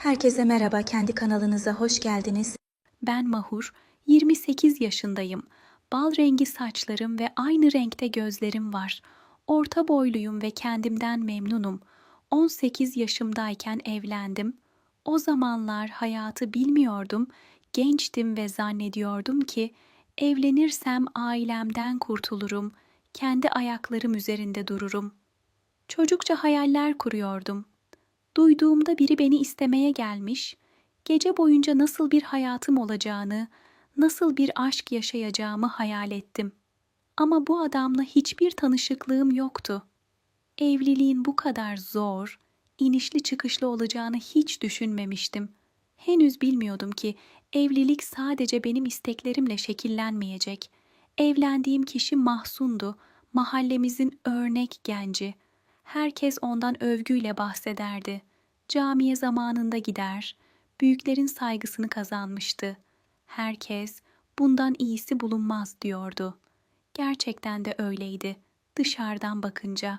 Herkese merhaba, kendi kanalınıza hoş geldiniz. Ben Mahur, 28 yaşındayım. Bal rengi saçlarım ve aynı renkte gözlerim var. Orta boyluyum ve kendimden memnunum. 18 yaşımdayken evlendim. O zamanlar hayatı bilmiyordum. Gençtim ve zannediyordum ki evlenirsem ailemden kurtulurum. Kendi ayaklarım üzerinde dururum. Çocukça hayaller kuruyordum. Duyduğumda biri beni istemeye gelmiş, gece boyunca nasıl bir hayatım olacağını, nasıl bir aşk yaşayacağımı hayal ettim. Ama bu adamla hiçbir tanışıklığım yoktu. Evliliğin bu kadar zor, inişli çıkışlı olacağını hiç düşünmemiştim. Henüz bilmiyordum ki evlilik sadece benim isteklerimle şekillenmeyecek. Evlendiğim kişi Mahsun'du, mahallemizin örnek genci. Herkes ondan övgüyle bahsederdi. Camiye zamanında gider, büyüklerin saygısını kazanmıştı. Herkes bundan iyisi bulunmaz diyordu. Gerçekten de öyleydi dışarıdan bakınca.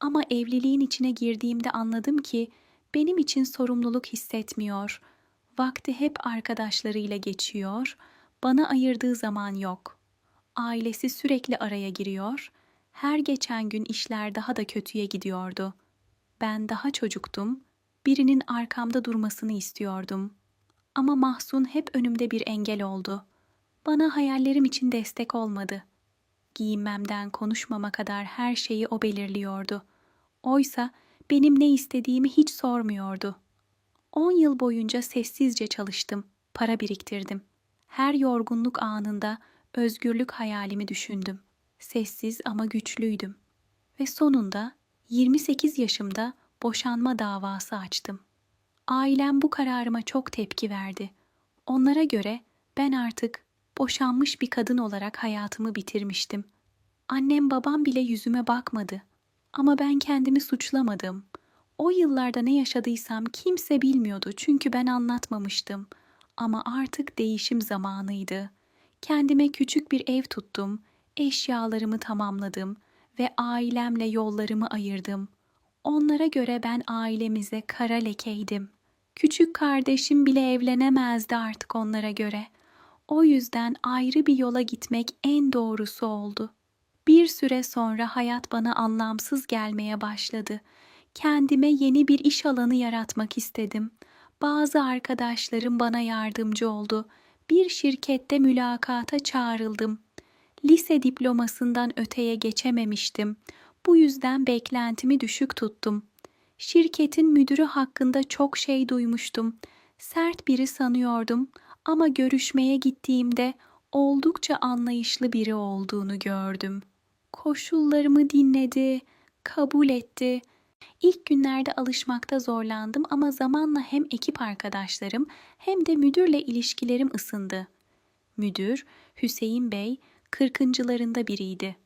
Ama evliliğin içine girdiğimde anladım ki benim için sorumluluk hissetmiyor. Vakti hep arkadaşlarıyla geçiyor, bana ayırdığı zaman yok. Ailesi sürekli araya giriyor, her geçen gün işler daha da kötüye gidiyordu. Ben daha çocuktum, birinin arkamda durmasını istiyordum. Ama Mahsun hep önümde bir engel oldu. Bana hayallerim için destek olmadı. Giyinmemden konuşmama kadar her şeyi o belirliyordu. Oysa benim ne istediğimi hiç sormuyordu. On yıl boyunca sessizce çalıştım, para biriktirdim. Her yorgunluk anında özgürlük hayalimi düşündüm. Sessiz ama güçlüydüm. Ve sonunda 28 yaşımda boşanma davası açtım. Ailem bu kararıma çok tepki verdi. Onlara göre ben artık boşanmış bir kadın olarak hayatımı bitirmiştim. Annem babam bile yüzüme bakmadı. Ama ben kendimi suçlamadım. O yıllarda ne yaşadıysam kimse bilmiyordu çünkü ben anlatmamıştım. Ama artık değişim zamanıydı. Kendime küçük bir ev tuttum, eşyalarımı tamamladım ve ailemle yollarımı ayırdım. Onlara göre ben ailemize kara lekeydim. Küçük kardeşim bile evlenemezdi artık onlara göre. O yüzden ayrı bir yola gitmek en doğrusu oldu. Bir süre sonra hayat bana anlamsız gelmeye başladı. Kendime yeni bir iş alanı yaratmak istedim. Bazı arkadaşlarım bana yardımcı oldu. Bir şirkette mülakata çağrıldım. Lise diplomasından öteye geçememiştim. Bu yüzden beklentimi düşük tuttum. Şirketin müdürü hakkında çok şey duymuştum. Sert biri sanıyordum ama görüşmeye gittiğimde oldukça anlayışlı biri olduğunu gördüm. Koşullarımı dinledi, kabul etti. İlk günlerde alışmakta zorlandım ama zamanla hem ekip arkadaşlarım hem de müdürle ilişkilerim ısındı. Müdür, Hüseyin Bey, kırkıncılarında biriydi.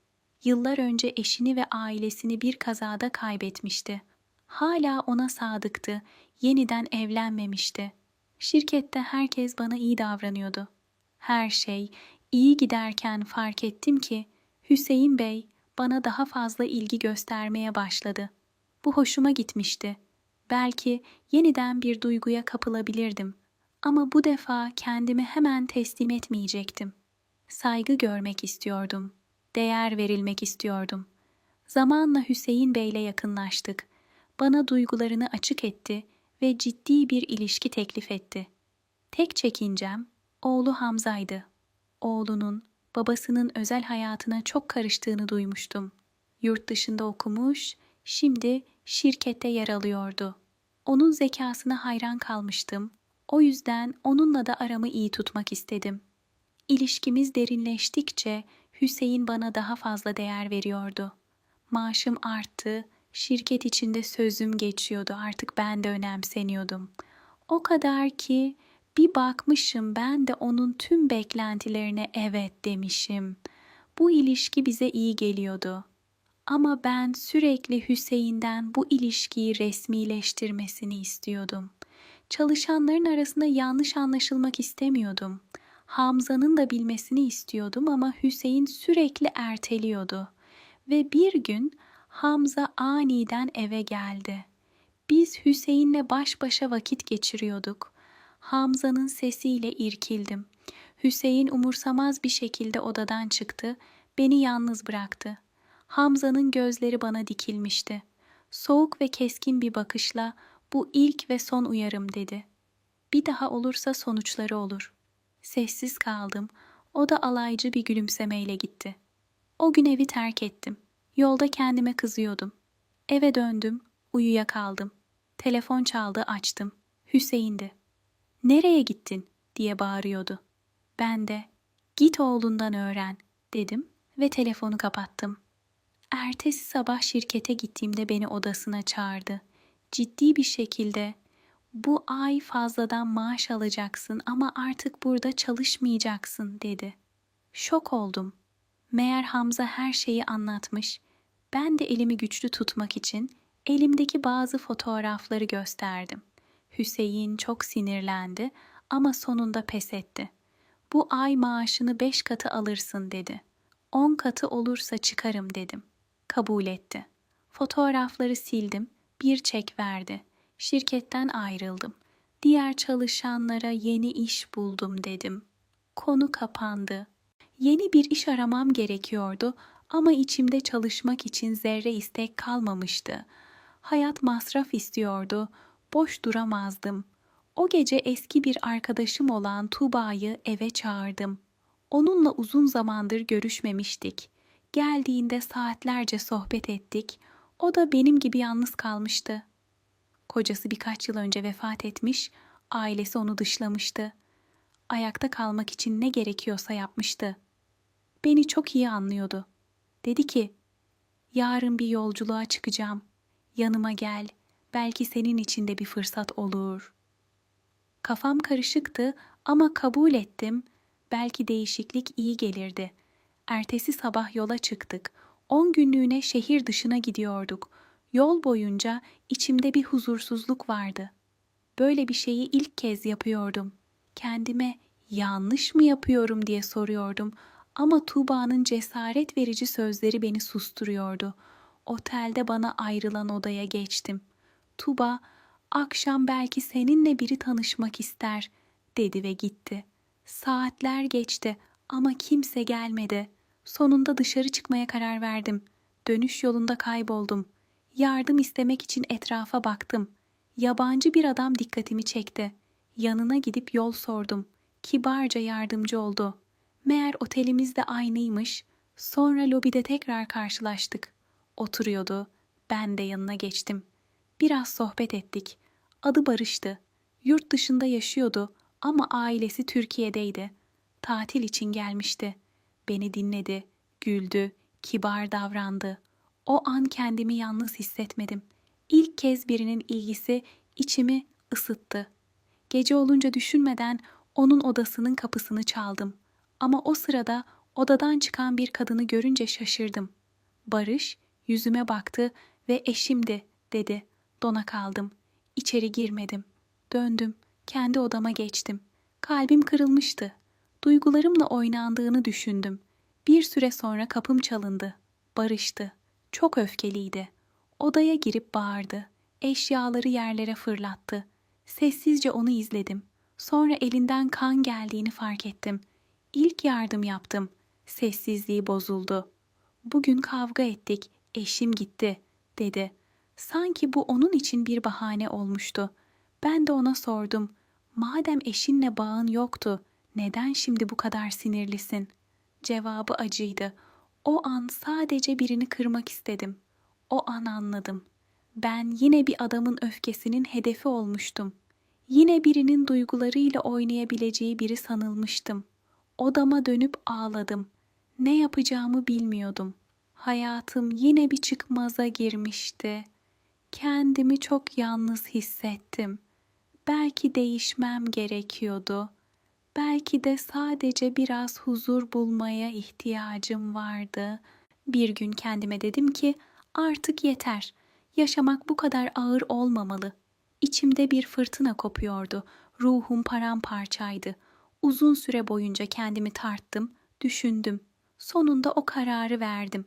Yıllar önce eşini ve ailesini bir kazada kaybetmişti. Hala ona sadıktı, yeniden evlenmemişti. Şirkette herkes bana iyi davranıyordu. Her şey iyi giderken fark ettim ki Hüseyin Bey bana daha fazla ilgi göstermeye başladı. Bu hoşuma gitmişti. Belki yeniden bir duyguya kapılabilirdim. Ama bu defa kendimi hemen teslim etmeyecektim. Saygı görmek istiyordum. Değer verilmek istiyordum. Zamanla Hüseyin Bey'le yakınlaştık. Bana duygularını açık etti ve ciddi bir ilişki teklif etti. Tek çekincem oğlu Hamza'ydı. Oğlunun babasının özel hayatına çok karıştığını duymuştum. Yurt dışında okumuş, şimdi şirkette yer alıyordu. Onun zekasına hayran kalmıştım. O yüzden onunla da aramı iyi tutmak istedim. İlişkimiz derinleştikçe Hüseyin bana daha fazla değer veriyordu. Maaşım arttı, şirket içinde sözüm geçiyordu. Artık ben de önemseniyordum. O kadar ki bir bakmışım ben de onun tüm beklentilerine evet demişim. Bu ilişki bize iyi geliyordu. Ama ben sürekli Hüseyin'den bu ilişkiyi resmileştirmesini istiyordum. Çalışanların arasında yanlış anlaşılmak istemiyordum. Hamza'nın da bilmesini istiyordum ama Hüseyin sürekli erteliyordu. Ve bir gün Hamza aniden eve geldi. Biz Hüseyin'le baş başa vakit geçiriyorduk. Hamza'nın sesiyle irkildim. Hüseyin umursamaz bir şekilde odadan çıktı, beni yalnız bıraktı. Hamza'nın gözleri bana dikilmişti. Soğuk ve keskin bir bakışla bu ilk ve son uyarım dedi. Bir daha olursa sonuçları olur. Sessiz kaldım. O da alaycı bir gülümsemeyle gitti. O gün evi terk ettim. Yolda kendime kızıyordum. Eve döndüm, uyuyakaldım. Telefon çaldı, açtım. Hüseyin'di. Nereye gittin? diye bağırıyordu. Ben de git oğlundan öğren dedim ve telefonu kapattım. Ertesi sabah şirkete gittiğimde beni odasına çağırdı. Ciddi bir şekilde bu ay fazladan maaş alacaksın ama artık burada çalışmayacaksın dedi. Şok oldum. Meğer Hamza her şeyi anlatmış. Ben de elimi güçlü tutmak için elimdeki bazı fotoğrafları gösterdim. Hüseyin çok sinirlendi ama sonunda pes etti. Bu ay maaşını beş katı alırsın dedi. On katı olursa çıkarım dedim. Kabul etti. Fotoğrafları sildim, bir çek verdi. Şirketten ayrıldım. Diğer çalışanlara yeni iş buldum dedim. Konu kapandı. Yeni bir iş aramam gerekiyordu ama içimde çalışmak için zerre istek kalmamıştı. Hayat masraf istiyordu, boş duramazdım. O gece eski bir arkadaşım olan Tuba'yı eve çağırdım. Onunla uzun zamandır görüşmemiştik. Geldiğinde saatlerce sohbet ettik. O da benim gibi yalnız kalmıştı. Kocası birkaç yıl önce vefat etmiş, ailesi onu dışlamıştı. Ayakta kalmak için ne gerekiyorsa yapmıştı. Beni çok iyi anlıyordu. Dedi ki, yarın bir yolculuğa çıkacağım. Yanıma gel, belki senin için de bir fırsat olur. Kafam karışıktı ama kabul ettim. Belki değişiklik iyi gelirdi. Ertesi sabah yola çıktık. On günlüğüne şehir dışına gidiyorduk. Yol boyunca içimde bir huzursuzluk vardı. Böyle bir şeyi ilk kez yapıyordum. Kendime yanlış mı yapıyorum diye soruyordum ama Tuğba'nın cesaret verici sözleri beni susturuyordu. Otelde bana ayrılan odaya geçtim. Tuba, akşam belki seninle biri tanışmak ister, dedi ve gitti. Saatler geçti ama kimse gelmedi. Sonunda dışarı çıkmaya karar verdim. Dönüş yolunda kayboldum. Yardım istemek için etrafa baktım. Yabancı bir adam dikkatimi çekti. Yanına gidip yol sordum. Kibarca yardımcı oldu. Meğer otelimiz de aynıymış. Sonra lobide tekrar karşılaştık. Oturuyordu. Ben de yanına geçtim. Biraz sohbet ettik. Adı Barış'tı. Yurt dışında yaşıyordu ama ailesi Türkiye'deydi. Tatil için gelmişti. Beni dinledi, güldü, kibar davrandı. O an kendimi yalnız hissetmedim. İlk kez birinin ilgisi içimi ısıttı. Gece olunca düşünmeden onun odasının kapısını çaldım. Ama o sırada odadan çıkan bir kadını görünce şaşırdım. Barış yüzüme baktı ve eşimdi dedi. Dona kaldım. İçeri girmedim. Döndüm. Kendi odama geçtim. Kalbim kırılmıştı. Duygularımla oynandığını düşündüm. Bir süre sonra kapım çalındı. Barıştı. Çok öfkeliydi. Odaya girip bağırdı. Eşyaları yerlere fırlattı. Sessizce onu izledim. Sonra elinden kan geldiğini fark ettim. İlk yardım yaptım. Sessizliği bozuldu. Bugün kavga ettik. Eşim gitti, dedi. Sanki bu onun için bir bahane olmuştu. Ben de ona sordum. Madem eşinle bağın yoktu, neden şimdi bu kadar sinirlisin? Cevabı acıydı. O an sadece birini kırmak istedim. O an anladım. Ben yine bir adamın öfkesinin hedefi olmuştum. Yine birinin duygularıyla oynayabileceği biri sanılmıştım. Odama dönüp ağladım. Ne yapacağımı bilmiyordum. Hayatım yine bir çıkmaza girmişti. Kendimi çok yalnız hissettim. Belki değişmem gerekiyordu. Belki de sadece biraz huzur bulmaya ihtiyacım vardı. Bir gün kendime dedim ki artık yeter. Yaşamak bu kadar ağır olmamalı. İçimde bir fırtına kopuyordu. Ruhum paramparçaydı. Uzun süre boyunca kendimi tarttım, düşündüm. Sonunda o kararı verdim.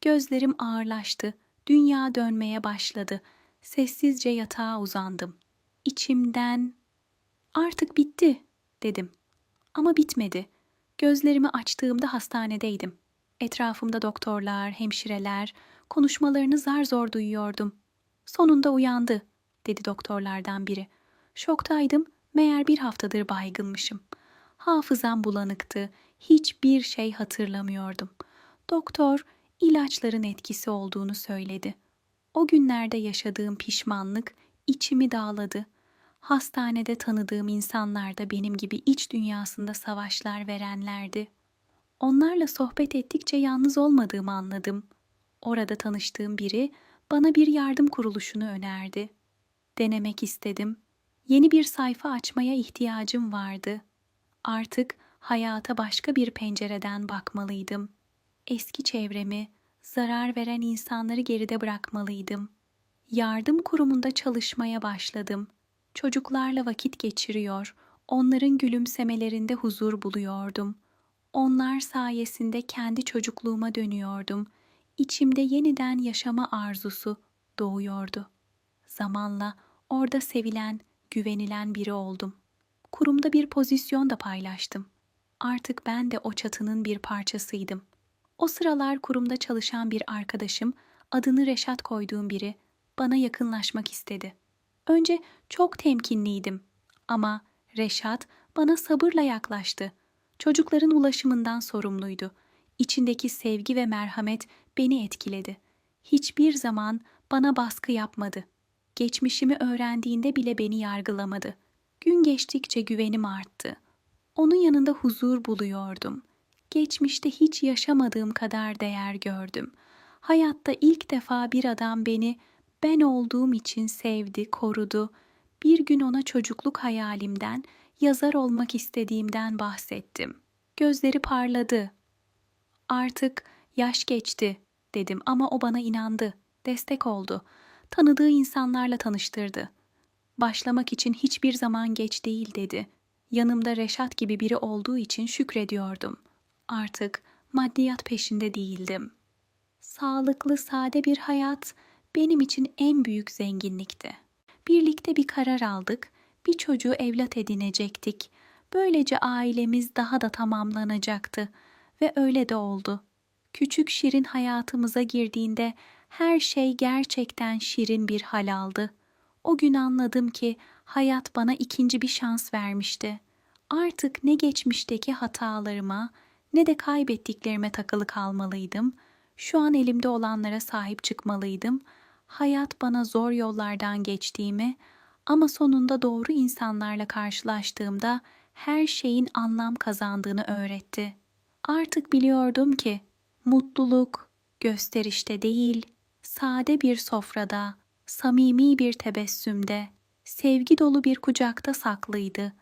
Gözlerim ağırlaştı. Dünya dönmeye başladı. Sessizce yatağa uzandım. İçimden artık bitti dedim. Ama bitmedi. Gözlerimi açtığımda hastanedeydim. Etrafımda doktorlar, hemşireler, konuşmalarını zar zor duyuyordum. Sonunda uyandı, dedi doktorlardan biri. Şoktaydım, meğer bir haftadır baygınmışım. Hafızam bulanıktı, hiçbir şey hatırlamıyordum. Doktor, ilaçların etkisi olduğunu söyledi. O günlerde yaşadığım pişmanlık içimi dağladı. Hastanede tanıdığım insanlar da benim gibi iç dünyasında savaşlar verenlerdi. Onlarla sohbet ettikçe yalnız olmadığımı anladım. Orada tanıştığım biri bana bir yardım kuruluşunu önerdi. Denemek istedim. Yeni bir sayfa açmaya ihtiyacım vardı. Artık hayata başka bir pencereden bakmalıydım. Eski çevremi, zarar veren insanları geride bırakmalıydım. Yardım kurumunda çalışmaya başladım. Çocuklarla vakit geçiriyor, onların gülümsemelerinde huzur buluyordum. Onlar sayesinde kendi çocukluğuma dönüyordum. İçimde yeniden yaşama arzusu doğuyordu. Zamanla orada sevilen, güvenilen biri oldum. Kurumda bir pozisyon da paylaştım. Artık ben de o çatının bir parçasıydım. O sıralar kurumda çalışan bir arkadaşım, adını Reşat koyduğum biri, bana yakınlaşmak istedi. Önce çok temkinliydim ama Reşat bana sabırla yaklaştı. Çocukların ulaşımından sorumluydu. İçindeki sevgi ve merhamet beni etkiledi. Hiçbir zaman bana baskı yapmadı. Geçmişimi öğrendiğinde bile beni yargılamadı. Gün geçtikçe güvenim arttı. Onun yanında huzur buluyordum. Geçmişte hiç yaşamadığım kadar değer gördüm. Hayatta ilk defa bir adam beni ben olduğum için sevdi, korudu. Bir gün ona çocukluk hayalimden, yazar olmak istediğimden bahsettim. Gözleri parladı. Artık yaş geçti dedim ama o bana inandı, destek oldu. Tanıdığı insanlarla tanıştırdı. Başlamak için hiçbir zaman geç değil dedi. Yanımda Reşat gibi biri olduğu için şükrediyordum. Artık maddiyat peşinde değildim. Sağlıklı, sade bir hayat benim için en büyük zenginlikti. Birlikte bir karar aldık, bir çocuğu evlat edinecektik. Böylece ailemiz daha da tamamlanacaktı ve öyle de oldu. Küçük Şirin hayatımıza girdiğinde her şey gerçekten şirin bir hal aldı. O gün anladım ki hayat bana ikinci bir şans vermişti. Artık ne geçmişteki hatalarıma ne de kaybettiklerime takılı kalmalıydım. Şu an elimde olanlara sahip çıkmalıydım. Hayat bana zor yollardan geçtiğimi ama sonunda doğru insanlarla karşılaştığımda her şeyin anlam kazandığını öğretti. Artık biliyordum ki mutluluk gösterişte değil, sade bir sofrada, samimi bir tebessümde, sevgi dolu bir kucakta saklıydı.